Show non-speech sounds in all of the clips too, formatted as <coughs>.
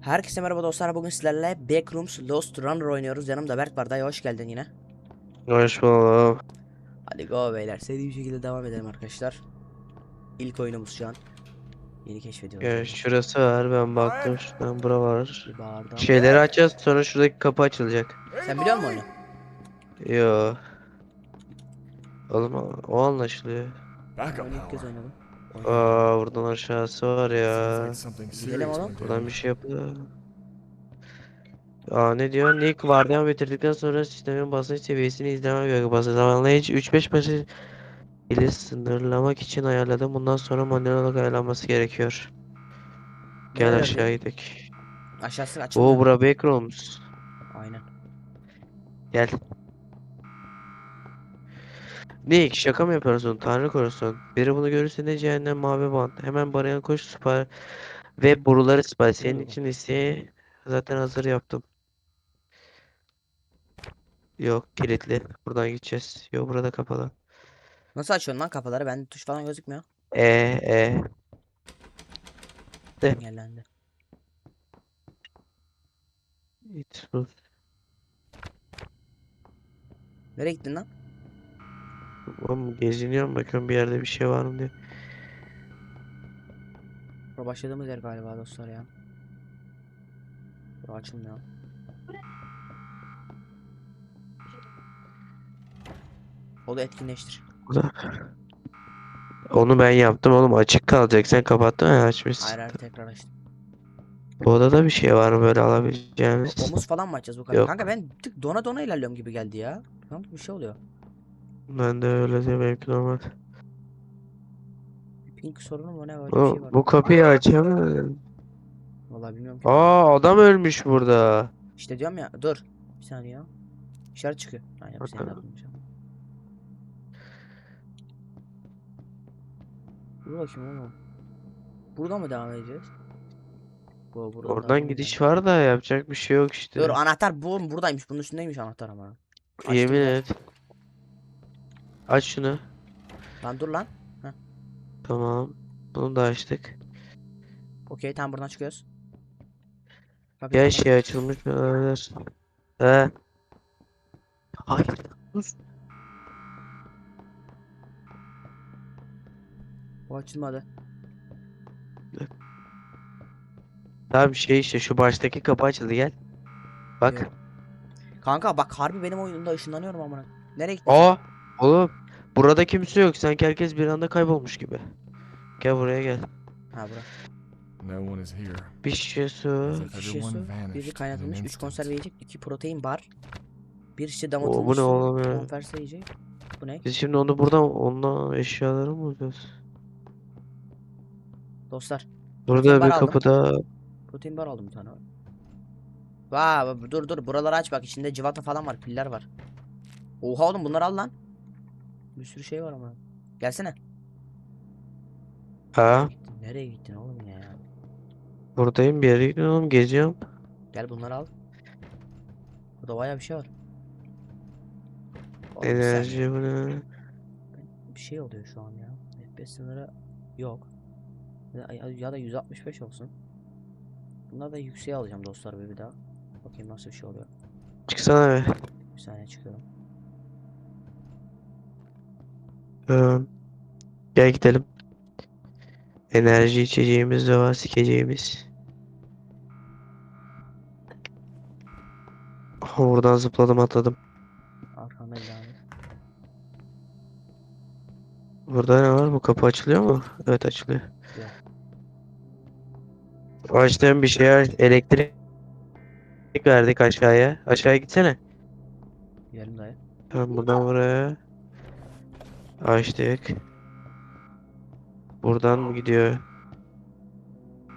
Herkese merhaba dostlar. Bugün sizlerle Backrooms Lost Runner oynuyoruz. Yanımda Berk var. Dayı hoş geldin yine. Hoş bulduk. Hadi go beyler. Seri bir şekilde devam edelim arkadaşlar. İlk oyunumuz şu an. Yeni keşfediyoruz. Ya şurası var ben baktım şuradan bura var. Bağırdım. Şeyleri açacağız sonra şuradaki kapı açılacak. Sen biliyor musun oyunu? Yo. Oğlum o- anlaşılıyor. Oyunu ilk kez oynadım. Aa buradan aşağısı var ya. Gidelim oğlum. Buradan bir şey yapıyor. Aa ne diyor? Nick vardiyan bitirdikten sonra sistemin basınç seviyesini izleme ve basınç zamanlayıcı 3-5 basınç ile sınırlamak için ayarladım. Bundan sonra manuel olarak ayarlanması gerekiyor. Gel Nereye aşağı gidelim? Aşağısı açılıyor. Oo bura backrooms. Aynen. Gel. Nick şaka mı yapıyorsun? Tanrı korusun. Biri bunu görürse ne cehennem mavi band. Hemen baraya koş süper ve boruları süper. Senin için listeyi zaten hazır yaptım. Yok kilitli. Buradan gideceğiz. Yok burada kapalı. Nasıl açıyorsun lan kapıları? Bende tuş falan gözükmüyor. E e. De. Engellendi. It sus. Nereye gittin lan? Oğlum geziniyorum bakıyorum bir yerde bir şey var mı diye. Bura başladığımız yer galiba dostlar ya. Bura açılmıyor. O da etkinleştir. <laughs> Onu ben yaptım oğlum açık kalacak. Sen kapattın ha açmışsın. Hayır hayır tekrar açtım. Bu odada bir şey var mı böyle alabileceğimiz? Omuz falan mı açacağız bu kadar? Yok. Kanka ben tık dona dona ilerliyorum gibi geldi ya. Kanka bir şey oluyor. Ben de öyle benimki normal. Bir pink sorunu mu ne var? Bir şey var. bu kapıyı açamıyorum. Vallahi bilmiyorum ki. Aa adam ölmüş burada. İşte diyorum ya dur. Bir saniye ya. İşaret çıkıyor. Aynen bir ama. Dur bakayım oğlum. Burada mı devam edeceğiz? Bu buradan Oradan gidiş edelim. var da yapacak bir şey yok işte. Dur anahtar bu buradaymış. Bunun üstündeymiş anahtar ama. Açtım Yemin et. Aç şunu. Lan dur lan. Tamam. Bunu da açtık. Okey tamam buradan çıkıyoruz. Kapıyı Ya şey açılmış olabilir. He. Hayır. Bu açılmadı. Tamam şey işte şu baştaki kapı açıldı gel. Bak. Yok. Kanka bak harbi benim oyunumda ışınlanıyorum amına. Nereye gittin? Aa oğlum burada kimse yok sanki herkes bir anda kaybolmuş gibi. Gel buraya gel. Ha bura. No one is here. Bir şişe su. İki şişe su, biri kaynatılmış, üç instant. konserve yiyecek, iki protein bar, bir şişe Oo, damıtılmış bu ne su, oğlum ya? konserve yiyecek. Bu ne? Biz şimdi onu buradan onunla eşyaları mı bulacağız? Dostlar, Burada bir aldım. kapıda protein bar aldım bir tane. Vaa dur dur buraları aç bak içinde civata falan var, piller var. Oha oğlum bunları al lan. Bir sürü şey var ama. Gelsene. ha Gittin, nereye gittin oğlum ya? buradayım bir yere gidiyorum geziyorum. Gel bunları al. Burada bayağı bir şey var. Oğlum. Enerji bu ne? Bir şey oluyor şu an ya. FPS sınırı yok. Ya, ya- da 165 olsun. Bunları da yükseğe alacağım dostlar bir bir daha. Bakayım nasıl bir şey oluyor. Çıksana be. Bir saniye çıkıyorum. Ee, gel gidelim. Enerji içeceğimiz de var sikeceğimiz. Buradan zıpladım atladım. Arkanda ilerle. Burada ne var? Bu kapı açılıyor mu? Evet açılıyor. Yok. Açtığım bir şey aç- elektrik verdik aşağıya. Aşağıya gitsene. Gidelim dayı. Tamam buradan buraya. Açtık. Buradan mı gidiyor?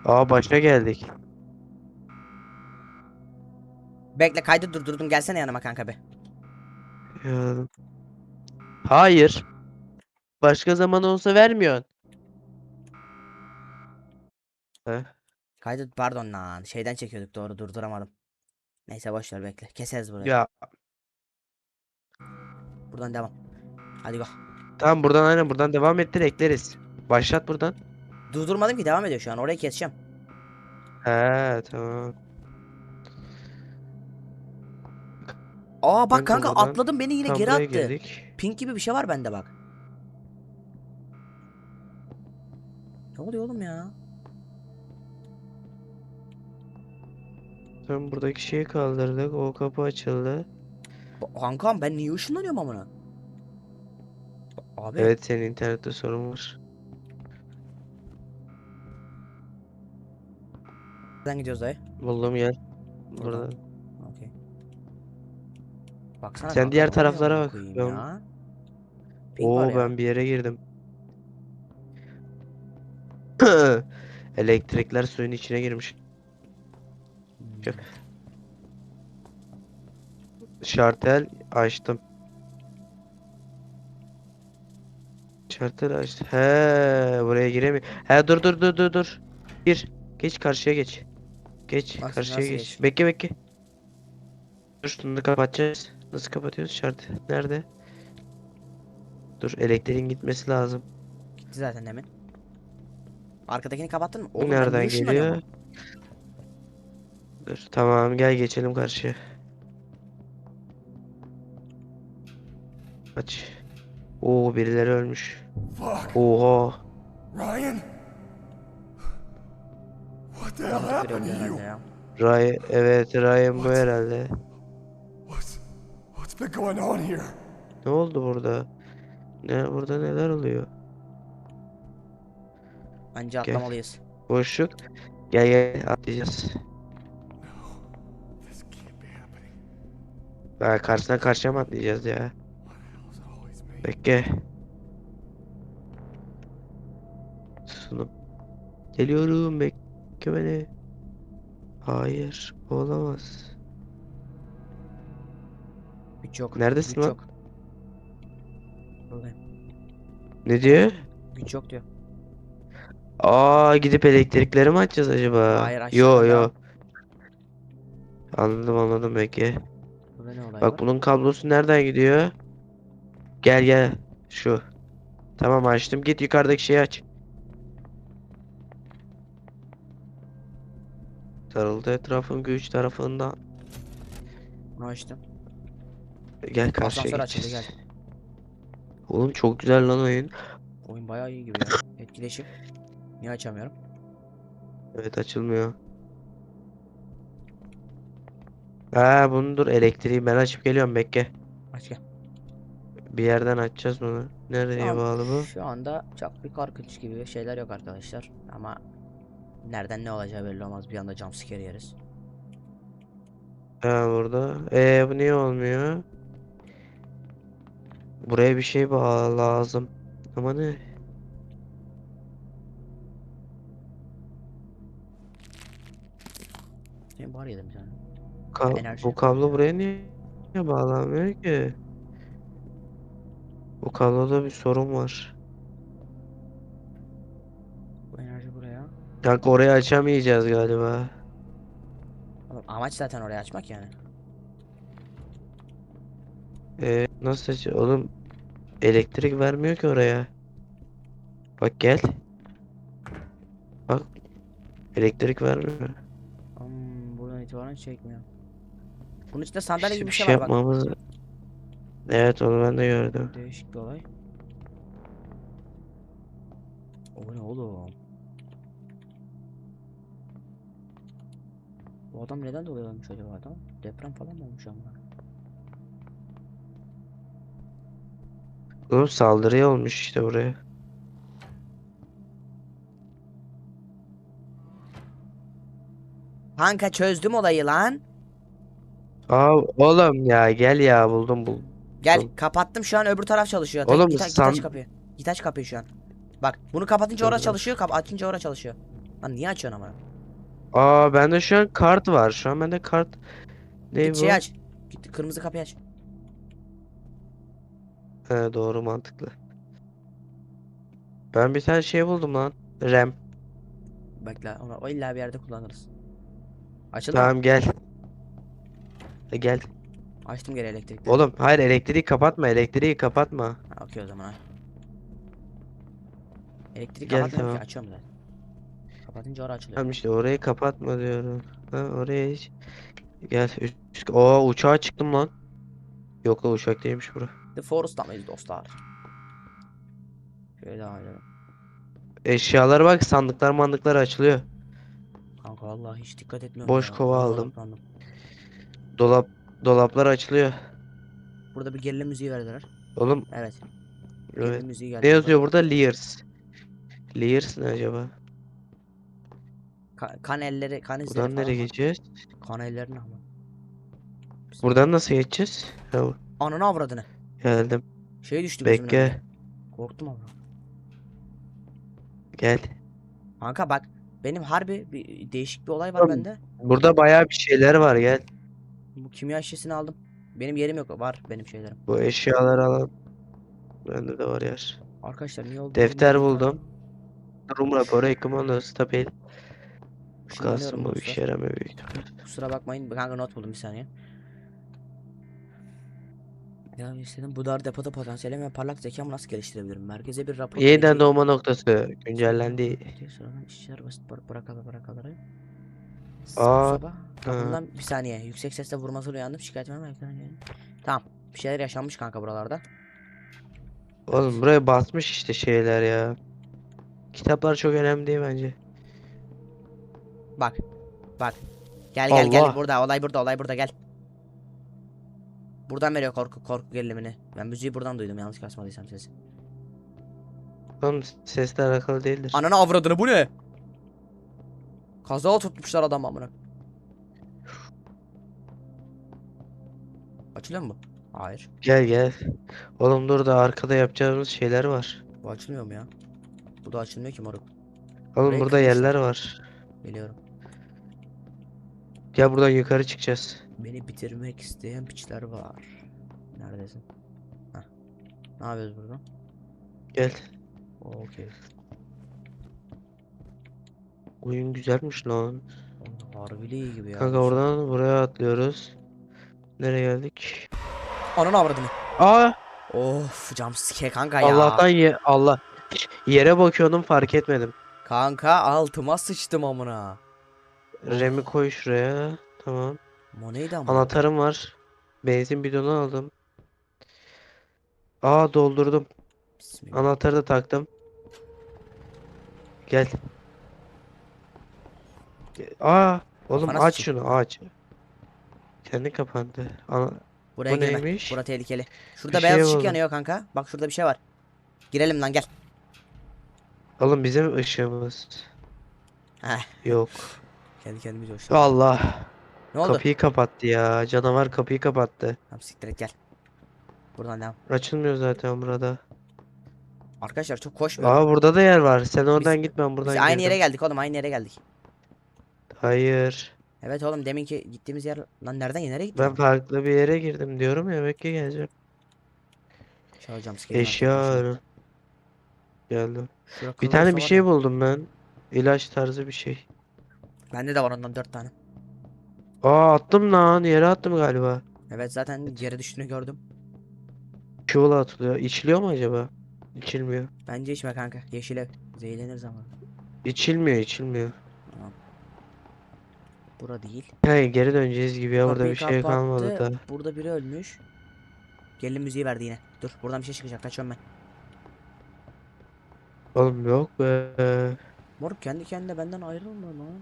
Aa başa geldik. Bekle kaydı durdurdum gelsene yanıma kanka be. Ya. Hayır. Başka zaman olsa vermiyorsun. Heh. Kaydı pardon lan şeyden çekiyorduk doğru durduramadım. Neyse boş ver bekle keseriz burayı. Ya Buradan devam. Hadi go. Tamam buradan aynen buradan devam ettir ekleriz. Başlat buradan. Durdurmadım ki devam ediyor şu an orayı keseceğim. He tamam. Aa bak Kanka kanka buradan atladım beni yine Tam geri buraya attı. geldik. Pink gibi bir şey var bende bak. Ne oluyor oğlum ya? Sonra buradaki şeyi kaldırdık. O kapı açıldı. Ba- Kankam ben niye ışınlanıyorum amına? Abi Evet senin internette sorun var. nereden gidiyoruz dayı? Buldum yer. Buradan. Burada. Okey. Baksana Sen diğer taraflara bak. Ben- Oo ben bir yere girdim. <coughs> Elektrikler suyun içine girmiş. Hmm. Şartel açtım. Şartel açtım. He, buraya giremiyor. He dur dur dur dur dur. Gir. Geç karşıya geç. Geç Nasıl- karşıya geç. geçeyim? Bekle bekle. Dur şunu da kapatacağız. Nasıl kapatıyoruz şartel? Nerede? Dur elektriğin gitmesi lazım. Gitti zaten demin. Arkadakini kapattın mı? Oğlum nereden geliyor? Dur tamam gel geçelim karşıya. Aç. Oo birileri ölmüş. Oha. Ryan? What the hell happened to you? Ray evet Ryan bu herhalde. What's, what's been going on here? Ne oldu burada? Ne burada neler oluyor? Bence Gel. atlamalıyız. Boşluk. Gel gel atlayacağız. No. This can't be happening. Ha, karşısına karşıya mı atlayacağız ya? Bekle. Sunum. Geliyorum bekle beni. Hayır olamaz. Güç yok. Neredesin güç lan? yok. Buradayım. Ne diyor? Güç yok diyor. Aa gidip elektrikleri mi açacağız acaba? Hayır, Yo yo. Anladım anladım ne olay var? Bak bunun kablosu nereden gidiyor? Gel gel. Şu. Tamam açtım. Git yukarıdaki şeyi aç. Sarıldı etrafın güç tarafından. Açtım. Gel karşıya Asansör açıldı geçeceğiz. gel. Oğlum çok güzel lan oyun. Oyun bayağı iyi gibi ya. Etkileşim. Niye açamıyorum? Evet açılmıyor. Ha bunu dur elektriği ben açıp geliyorum bekle. Aç gel. Bir yerden açacağız bunu. Nereye Tamam, bağlı bu? Şu anda çok bir korkunç gibi şeyler yok arkadaşlar. Ama nereden ne olacağı belli olmaz. Bir anda jumpscare yeriz. Ha burada. Ee bu niye olmuyor? Buraya bir şey bağ lazım. Ama ne? Senin var yedim bir tane. Ka- Enerji bu kablo buraya niye niye bağlanmıyor ki? Bu kabloda bir sorun var. Bu enerji buraya. Kanka orayı açamayacağız galiba. Oğlum amaç zaten oraya açmak yani. Ee, nasıl aç- Oğlum elektrik vermiyor ki oraya. Bak gel. Bak. Elektrik vermiyor. Hmm, buradan itibaren çekmiyor. Bunun içinde sandalye İşte gibi bir bir şey, şey var bak. yapmamız. Evet onu ben de gördüm. Değişik bir olay. O ne oğlum? Bu adam neden dolaylanmış acaba adam? Deprem falan mı olmuş ama? Oğlum saldırıya olmuş işte buraya. Kanka çözdüm olayı lan. Aa oğlum ya gel ya buldum bul. Gel Oğlum. kapattım şu an öbür taraf çalışıyor. Oğlum, git, git aç kapıyı. Git aç kapıyı şu an. Bak bunu kapatınca orası çalışıyor, kap açınca orası çalışıyor. Lan niye açıyorsun ama? Aa bende şu an kart var. Şu an bende kart. Ne Git bu? şey aç. Git kırmızı kapıyı aç. He doğru mantıklı. Ben bir tane şey buldum lan. RAM. Bekle onu o illa bir yerde kullanırız. Açıldı mı? Tamam gel. E, gel. Açtım geri elektrikleri. Oğlum hayır elektriği kapatma. Elektriği kapatma. Ha, okey o zaman ha. Elektrik Gel, kapatmıyorum ki tamam. açıyorum zaten. Kapatınca orası açılıyor. Tamam işte orayı kapatma diyorum. Ha oraya hiç. Gel. Üst... Oo uçağa çıktım lan. Yok lan uçak değilmiş bura. The Forest'ta mıyız dostlar? Şöyle edelim. Eşyalar bak sandıklar mandıklar açılıyor. Kanka vallahi hiç dikkat etmiyorum Boş kova aldım. Dolap dolaplar açılıyor. Burada bir gerilim müziği verdiler. Oğlum Evet. evet. Müziği geldi. Ne yazıyor burada? Lears. Lears ne acaba? Ka- kan elleri, kan izleri Buradan nereye geçeceğiz? Kan ellerini ama. Buradan nasıl geçeceğiz? Ha, Ananı avradını. geldim. Şey düştü Bekle. Korktum ama. Gel. Kanka bak benim harbi bir değişik bir olay var Oğlum. bende. Burada bayağı bir şeyler var gel. Bu kimya şişesini aldım. Benim yerim yok. Var benim şeylerim. Bu eşyaları alalım. Bende de var yer. Arkadaşlar niye oldu? Defter buldum. Durum raporu, stabil. Işınlanıyorum Kalsın bu işe yaramıyor büyük. Kusura bakmayın. Kanka not buldum bir saniye. Ya istedim bu dar depoda potansiyelim ve parlak zekamı nasıl geliştirebilirim? Merkeze bir rapor. Yeniden doğma noktası güncellendi. Diye Sıradan işçiler basit bırak bırakalı bırakaları. Aa, Sabah. Kapımdan bir saniye yüksek sesle vurmasıyla uyandım şikayet vermem Tamam bir şeyler yaşanmış kanka buralarda. Oğlum buraya basmış işte şeyler ya. Kitaplar çok önemli değil bence. Bak bak gel gel gel Allah. burada olay burada olay burada gel. Buradan veriyor korku korku gerilimini. Ben müziği buradan duydum yanlış kasmadıysam sesi. Oğlum sesle alakalı değildir. Ananı avradını bu ne? Kaza tutmuşlar adam amına. Açılıyor mu? Hayır. Gel gel. Oğlum dur da arkada yapacağımız şeyler var. Bu açılmıyor mu ya? Bu da açılmıyor ki moruk. Oğlum Burayı burada kırmışlar. yerler var. Biliyorum. Gel buradan yukarı çıkacağız. Beni bitirmek isteyen piçler var. Neredesin? Heh. Ne yapıyoruz burada? Gel. Okey. Oyun güzelmiş lan. Oğlum Harbili iyi gibi ya. Kanka oradan buraya atlıyoruz. Nereye geldik? Ananı avradını. Aa! Of jumpscare kanka ya. Allah'tan ye Allah. Yere bakıyordum fark etmedim. Kanka altıma sıçtım amına. Remi koy şuraya. Tamam. Bu neydi ama? Anahtarım var. Benzin bidonu aldım. Aa doldurdum. Bismillah. Anahtarı da taktım. Gel. Ge- Aa, oğlum Kafana aç sıçayım. şunu aç. Kendi kapandı. Ana Buraya bu girme. neymiş? Bura tehlikeli. Şurada Bir beyaz şey ışık buldum. yanıyor kanka. Bak şurada bir şey var. Girelim lan gel. Oğlum bizim ışığımız. Heh. Yok. Kendi kendimize hoş. Allah. Ne oldu? Kapıyı kapattı ya. Canavar kapıyı kapattı. Tamam siktir et gel. Buradan devam. Açılmıyor zaten burada. Arkadaşlar çok koşmuyor. Aa burada da yer var. Sen oradan Biz- git ben buradan Biz aynı yere girdim. geldik oğlum aynı yere geldik. Hayır. Evet oğlum deminki gittiğimiz yer lan nereden nereye gittik? Ben farklı bir yere girdim diyorum ya bekle geleceğim. Çalacağım sikerim Eşya arı. Geldim. Bir tane bir şey buldum ben. İlaç tarzı bir şey. Bende de var ondan dört tane. Aa attım lan yere attım galiba. Evet zaten yere düştüğünü gördüm. Çuvala atılıyor. İçiliyor mu acaba? İçilmiyor. Bence içme kanka. Yeşil ev. Zehirleniriz ama. İçilmiyor içilmiyor. Bura değil. Hayır geri döneceğiz gibi ya burada Kapıyı bir şey kalmadı da. Burada biri ölmüş. Gelin müziği verdi yine. Dur buradan bir şey çıkacak. Kaçıyorum ben. Oğlum yok be. Moruk kendi kendine benden ayrılma lan.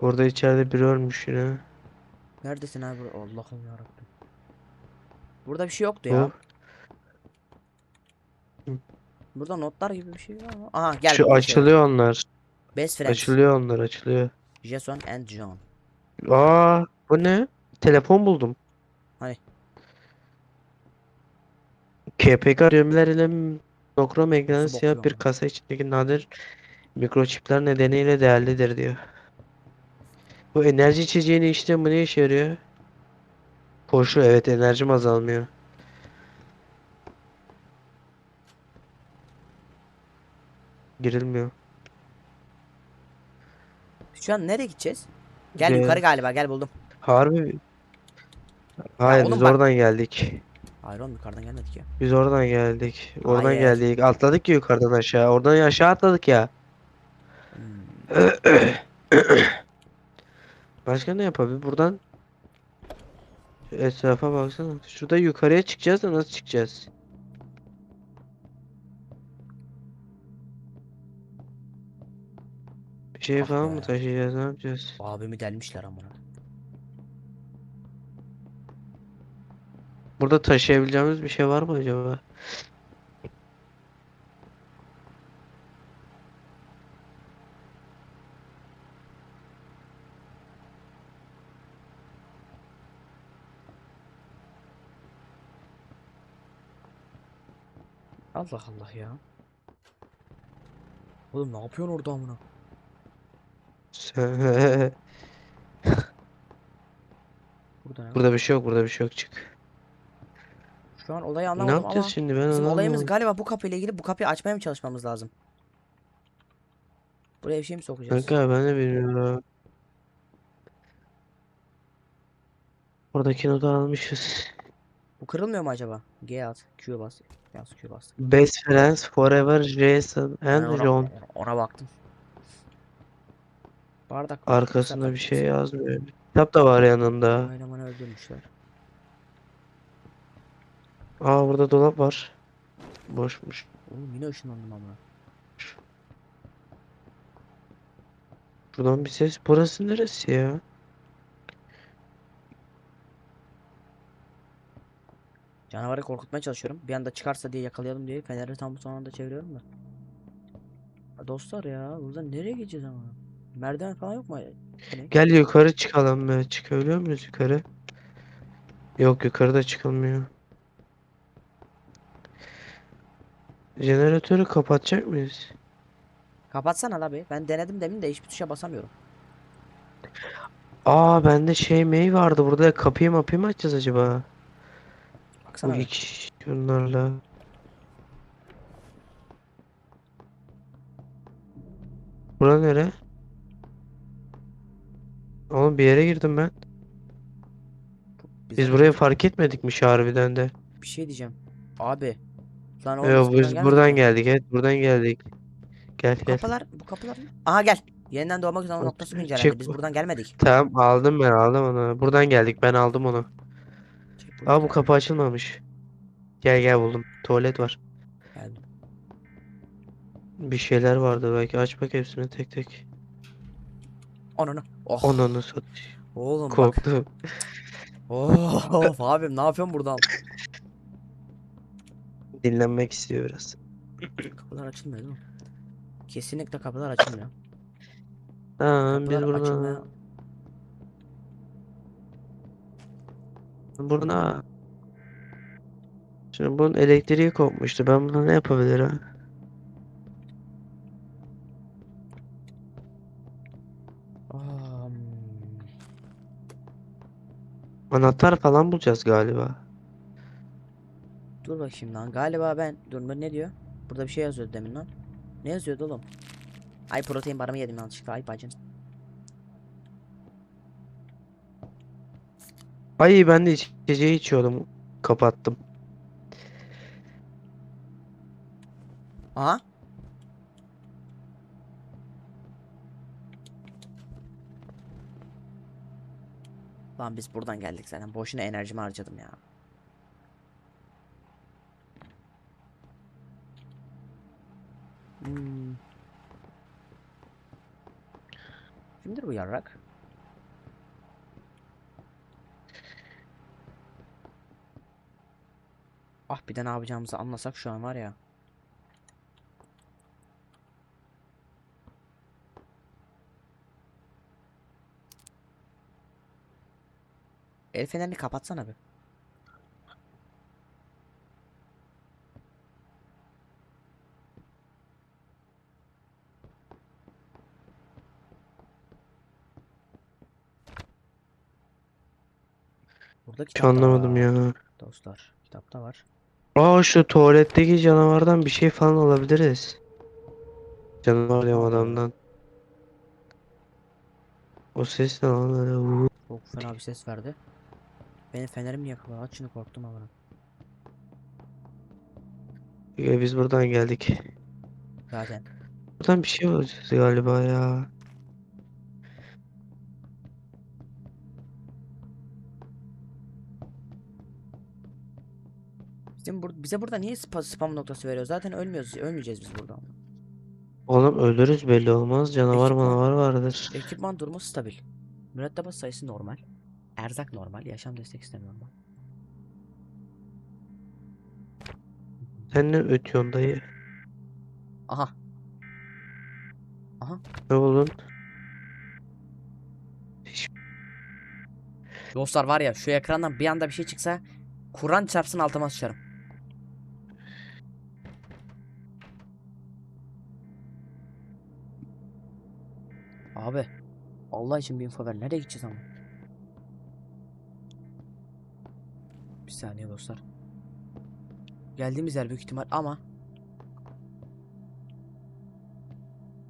Orada içeride biri ölmüş yine. Neredesin abi? Allah'ım yarabbim. Burada bir şey yoktu ya. Oh. Burada notlar gibi bir şey var ama. Aha gel Şu şey açılıyor onlar. Best friends. Açılıyor onlar açılıyor. Jason and John. Aa bu ne? Telefon buldum. Hani? KPK düğmeleriyle nokrom ekranı Nasıl siyah bir kasa içindeki nadir mikroçipler nedeniyle değerlidir diyor. Bu enerji içeceğini içtim bu ne işe yarıyor? Koşu evet enerjim azalmıyor. Girilmiyor. Şu an nereye gideceğiz? Gel Ee, yukarı galiba gel buldum. Harbi. Hayır oğlum biz bak- oradan geldik. Hayır oğlum yukarıdan gelmedik ya. Biz oradan geldik. Oradan Hayır. geldik. Atladık ki yukarıdan aşağı. Oradan aşağı atladık ya. Hmm. <clears throat> Başka ne yapabilir? Buradan etrafa baksana. Şurada yukarıya çıkacağız da nasıl çıkacağız? Şey falan mı taşıyacağız? Ne yapacağız? Abimi delmişler amına. Burada taşıyabileceğimiz bir şey var mı acaba? Allah Allah ya. Oğlum ne yapıyorsun orada amına? Burada ne? Burada bir şey yok, burada bir şey yok. Çık. Şu an olayı Ne anlamadım yapacağız ama şimdi? Ben bizim olayımız anlamadım. galiba bu kapıyla ilgili bu kapıyı açmaya mı çalışmamız lazım? Buraya bir şey mi sokacağız? Kanka ben de bilmiyorum. Oradaki notu almışız. Bu kırılmıyor mu acaba? G at, Q bas. Yaz Q bas. Best friends forever Jason Ben and ona, John. ona baktım. Bardak Arkasında bir şey yazmıyor. Kitap da var yanında. Elemanı öldürmüşler. Aa burada dolap var. Boşmuş. Oğlum yine ışınlandım amına. Buradan bir ses. Burası neresi ya? Canavarı korkutmaya çalışıyorum. Bir anda çıkarsa diye yakalayalım diye feneri tam son anda çeviriyorum da. Ya Dostlar ya buradan nereye gideceğiz ama? Merdiven falan yok mu? Ne? Gel yukarı çıkalım be. Çıkabiliyor muyuz yukarı? Yok yukarıda çıkılmıyor. Jeneratörü kapatacak mıyız? Kapatsana la bir. Ben denedim demin de hiçbir tuşa basamıyorum. Aa bende şey mail vardı burada kapıyı mapıyı mı açacağız acaba? Baksana Bu iki şunlarla. Bura nere? Oğlum bir yere girdim ben. Biz Bize- burayı fark etmedikmiş harbiden de. Bir şey diyeceğim. Abi. Lan oğlum Yo, biz biz buradan mi? geldik evet buradan geldik. Gel Bu gel. kapılar, bu kapılar. Aha gel. Yeniden doğmak üzere noktası güncelendi. çık Biz bu- buradan gelmedik. Tamam aldım ben aldım onu. Buradan geldik ben aldım onu. Aa bu buradan. kapı açılmamış. Gel gel buldum. Tuvalet var. Geldim. Bir şeyler vardı belki aç bak hepsini tek tek. Ananı. Oh. Onunu satış. Oğlum bak. Korktum. <laughs> Oh, of abim ne yapıyorsun buradan? Dinlenmek istiyor biraz. Kapılar açılmıyor değil mi? Kesinlikle kapılar açılmıyor. Tamam biz Kapılar açılmıyor. buradan Şimdi bunun elektriği kopmuştu. Ben buna ne yapabilirim? Hmm. Anahtar falan bulacağız galiba. Dur bakayım lan. Galiba ben. Dur bu ne diyor? Burada bir şey yazıyordu demin lan. Ne yazıyordu oğlum? Ay protein barımı yedim yanlışlıkla. Ay bacın. Ay ben de içeceği içiyordum. Kapattım. Aha. Lan biz buradan geldik zaten. Boşuna enerjimi harcadım ya. Hmm. Kimdir bu yarrak? Ah bir de ne yapacağımızı anlasak şu an var ya. El fenerini kapatsana bir. Burada Hiç kitap da anlamadım var ya. Dostlar, kitapta var. Aa şu tuvaletteki canavardan bir şey falan alabiliriz. Canavar Allah. adamdan. O ses ne lan öyle? Çok fena bir ses verdi. Benim fenerim kapalı? Aç şunu korktum ama. Ya biz buradan geldik. Zaten. Buradan bir şey olacağız galiba ya. Bizim bur bize burada niye spa spam noktası veriyor? Zaten ölmüyoruz. Ölmeyeceğiz biz burada. Oğlum ölürüz belli olmaz. Canavar Ekipman- manavar vardır. Ekipman durumu stabil. Mürettebat sayısı normal. Erzak normal. Yaşam destek sistemi normal. Sen ne ötüyorsun dayı? Aha. Ne buldun? Dostlar var ya şu ekrandan bir anda bir şey çıksa Kur'an çarpsın altıma sıçarım. Abi Allah için bir info ver. Nereye gideceğiz ama? Saniye dostlar. Geldiğimiz yer büyük ihtimal ama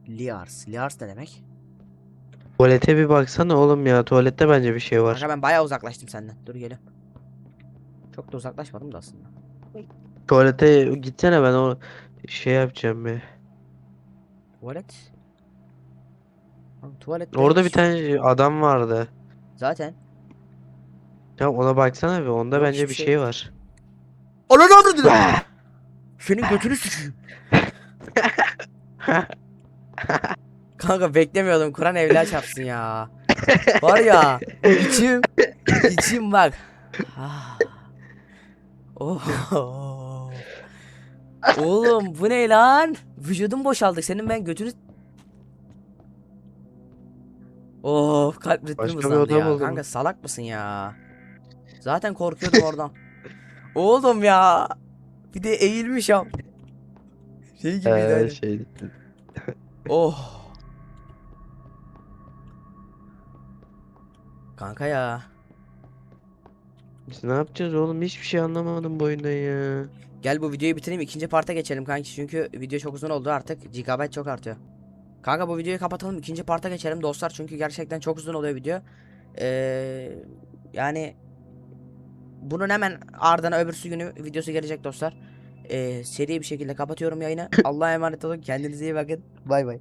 Liars. Liars ne demek? Tuvalete bir baksana oğlum ya. Tuvalette bence bir şey var. Kanka ben bayağı uzaklaştım senden. Dur geliyorum. Çok da uzaklaşmadım da aslında. Tuvalete gitsene ben o şey yapacağım bir. Tuvalet. Tuvalet Orada bir tane adam vardı. Zaten. Ya ona baksana bir. Onda Yok, bence hiçbir bir şey şey var. Ananı avradını. <laughs> Senin götünü sıçayım. <laughs> Kanka beklemiyordum. Kur'an evliya çarpsın ya. Var ya. içim. içim bak. Ah. Oh. Oğlum bu ne lan? Vücudum boşaldı. Senin ben götünü... Oh kalp ritmim Başka bir hızlandı ya. Kanka salak mısın ya? Zaten korkuyordum oradan. Oğlum ya. Bir de eğilmiş ya. Şey gibiydi Ee, öyle. şey. Oh. Kanka ya. Biz ne yapacağız oğlum? Hiçbir şey anlamadım bu oyundan ya. Gel bu videoyu bitireyim ikinci parta geçelim kanki çünkü video çok uzun oldu artık gigabyte çok artıyor. Kanka bu videoyu kapatalım ikinci parta geçelim dostlar çünkü gerçekten çok uzun oluyor video. Ee, yani bunun hemen ardına öbürsü günü videosu gelecek dostlar. Ee, seri bir şekilde kapatıyorum yayını. <laughs> Allah'a emanet olun kendinize iyi bakın. Bay bay.